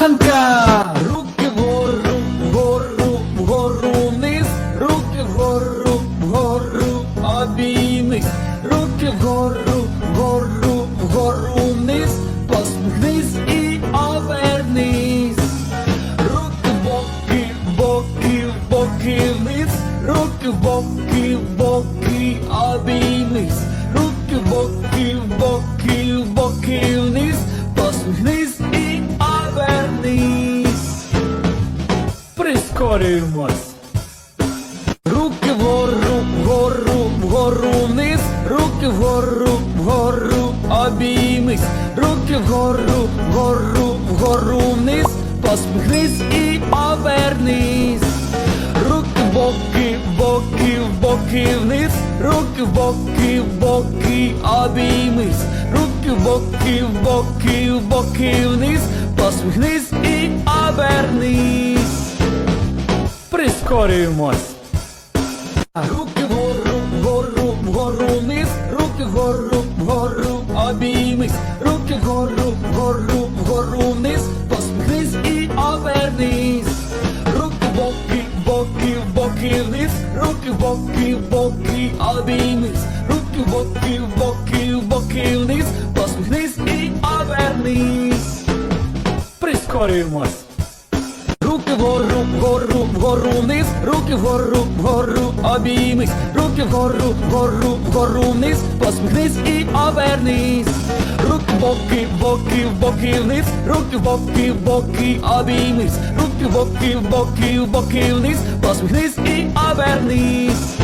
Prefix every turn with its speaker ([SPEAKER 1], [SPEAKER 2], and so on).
[SPEAKER 1] коханка,
[SPEAKER 2] руки вгору, вгору, вгору вниз, руки вгору, вгору, обійнись, руки вгору, вгору, вгору вниз, посміхнись і овернись, руки боки, боки, боки вниз, руки боки, боки, обійнись, руки боки, боки, боки.
[SPEAKER 1] Прискорюємось.
[SPEAKER 2] Руки вгору, вгору, вгору вниз, руки вгору, вгору, обіймись, руки вгору, вгору, вгору вниз, посміхнись і обернись. Руки в боки, в боки, в боки вниз, руки в боки, в боки, обіймись, руки в боки, в боки, в боки вниз, посміхнись і обернись.
[SPEAKER 1] Прискорюємось.
[SPEAKER 2] Руки вгору, вгору, вгору вниз, руки вгору, вгору, обіймись, руки вгору, вгору, вгору вниз, посміхнись і обернись. Руки в боки, в боки, в боки вниз, руки в боки, в боки, обіймись, руки в боки, в боки, в боки вниз, посміхнись і обернись.
[SPEAKER 1] Прискорюємось.
[SPEAKER 2] Руки вгору, вгору, вгору вниз, руки вгору, вгору, обіймись, руки вгору, вгору, вгору вниз, посміхнись і обернись. Руки в боки, в боки, в боки вниз, руки в боки, в боки, обіймись, руки в боки, в боки, в боки вниз, посміхнись і обернись.